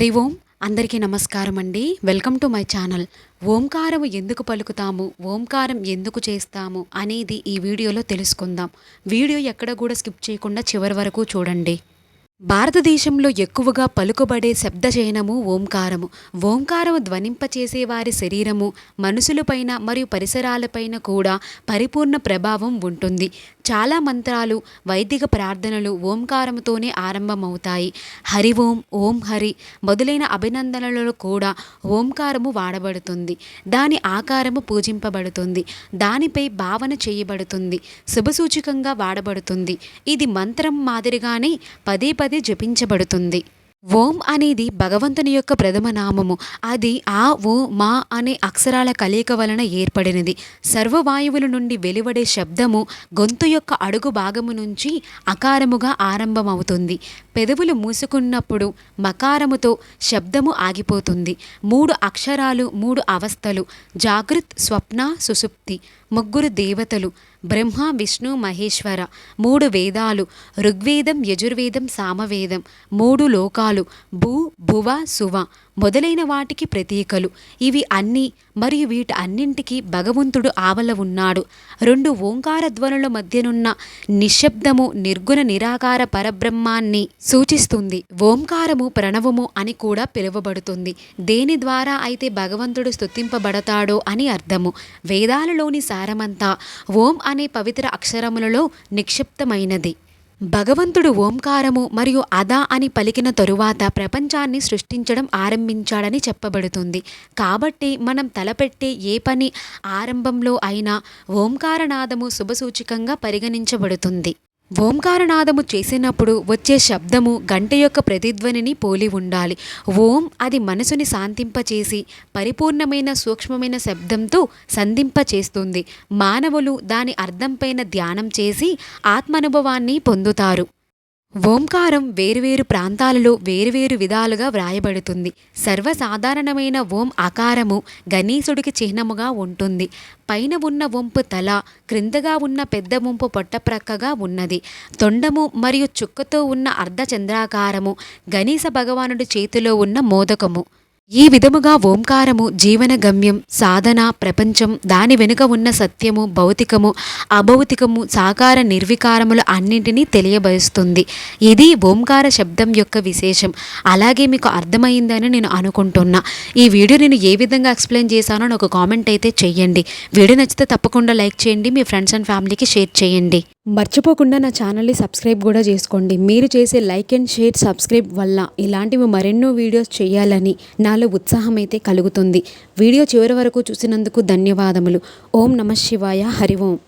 హరి ఓం. అందరికీ నమస్కారం అండి. Welcome to my channel. ఓంకారం ఎందుకు పలుకుతాము? ఓంకారం ఎందుకు చేస్తాము? అనేది ఈ వీడియోలో తెలుసుకుందాం. వీడియో ఎక్కడ కూడా స్కిప్ చేయకుండా చివరి వరకు చూడండి. భారతదేశంలో ఎక్కువగా పలుకుబడే శబ్దచయనము ఓంకారము. ఓంకారము ధ్వనింపచేసే వారి శరీరము మనుషులపైన మరియు పరిసరాలపైన కూడా పరిపూర్ణ ప్రభావం ఉంటుంది. చాలా మంత్రాలు వైదిక ప్రార్థనలు ఓంకారముతోనే ఆరంభమవుతాయి. హరి ఓం ఓం హరి మొదలైన అభినందనలలో కూడా ఓంకారము వాడబడుతుంది. దాని ఆకారము పూజింపబడుతుంది. దానిపై భావన చేయబడుతుంది. శుభసూచకంగా వాడబడుతుంది. ఇది మంత్రం మాదిరిగానే పదే పదే జపించబడుతుంది. ఓం అనేది భగవంతుని యొక్క ప్రథమ నామము. అది ఆ ఓ మా అనే అక్షరాల కలయిక వలన ఏర్పడినది. సర్వవాయువుల నుండి వెలువడే శబ్దము గొంతు యొక్క అడుగు భాగము నుంచి అకారముగా ఆరంభమవుతుంది. పెదవులు మూసుకున్నప్పుడు మకారముతో శబ్దము ఆగిపోతుంది. మూడు అక్షరాలు మూడు అవస్థలు జాగృత్ స్వప్న సుసుప్తి ముగ్గురు దేవతలు బ్రహ్మ విష్ణు మహేశ్వర. మూడు వేదాలు. ఋగ్వేదం యజుర్వేదం సామవేదం. మూడు లోకాలు. భూ భువ సువ. మొదలైన వాటికి ప్రతీకలు. ఇవి అన్నీ మరియు వీటి అన్నింటికి భగవంతుడు ఆవల ఉన్నాడు. రెండు ఓంకార ధ్వనుల మధ్యనున్న నిశ్శబ్దము నిర్గుణ నిరాకార పరబ్రహ్మాన్ని సూచిస్తుంది. ఓంకారము ప్రణవము అని కూడా పిలువబడుతుంది. దేని ద్వారా అయితే భగవంతుడు స్తుతింపబడతాడో అని అర్థము. వేదాలలోని సారమంతా ఓం అనే పవిత్ర అక్షరములలో నిక్షిప్తమైనది. భగవంతుడు ఓంకారము మరియు అదా అని పలికిన తరువాత ప్రపంచాన్ని సృష్టించడం ఆరంభించాడని చెప్పబడుతుంది. కాబట్టి మనం తలపెట్టే ఏ పని ఆరంభంలో అయినా ఓంకారనాదము శుభసూచకంగా పరిగణించబడుతుంది. ఓంకారనాదము చేసినప్పుడు వచ్చే శబ్దము గంట యొక్క ప్రతిధ్వనిని పోలి ఉండాలి. ఓం అది మనసుని శాంతింపచేసి పరిపూర్ణమైన సూక్ష్మమైన శబ్దంతో సంధింపచేస్తుంది. మానవులు దాని అర్థంపైన ధ్యానం చేసి ఆత్మానుభవాన్ని పొందుతారు. ఓంకారం వేరువేరు ప్రాంతాలలో వేరువేరు విధాలుగా వ్రాయబడుతుంది. సర్వసాధారణమైన ఓం ఆకారము గణేశుడికి చిహ్నముగా ఉంటుంది. పైన ఉన్న వంపు తల క్రిందగా ఉన్న పెద్ద వంపు పొట్టప్రక్కగా ఉన్నది. తొండము మరియు చుక్కతో ఉన్న అర్ధచంద్రాకారము గణేశ భగవానుడి చేతిలో ఉన్న మోదకము. ఈ విధముగా ఓంకారము జీవన గమ్యం సాధన ప్రపంచం దాని వెనుక ఉన్న సత్యము భౌతికము అభౌతికము సాకార నిర్వికారములు అన్నింటినీ తెలియబరుస్తుంది. ఇది ఓంకార శబ్దం యొక్క విశేషం. అలాగే మీకు అర్థమైందని నేను అనుకుంటున్నా. ఈ వీడియో నేను ఏ విధంగా ఎక్స్ప్లెయిన్ చేశానో నాకు కామెంట్ అయితే చెయ్యండి. వీడియో నచ్చితే తప్పకుండా లైక్ చేయండి. మీ ఫ్రెండ్స్ అండ్ ఫ్యామిలీకి షేర్ చేయండి. మర్చిపోకుండా నా ఛానల్ని సబ్స్క్రైబ్ కూడా చేసుకోండి. మీరు చేసే లైక్ అండ్ షేర్ సబ్స్క్రైబ్ వల్ల ఇలాంటివి మరెన్నో వీడియోస్ చేయాలని నాలో ఉత్సాహం అయితే కలుగుతుంది. వీడియో చివరి వరకు చూసినందుకు ధన్యవాదములు. ఓం నమ శివాయ. హరి ఓం.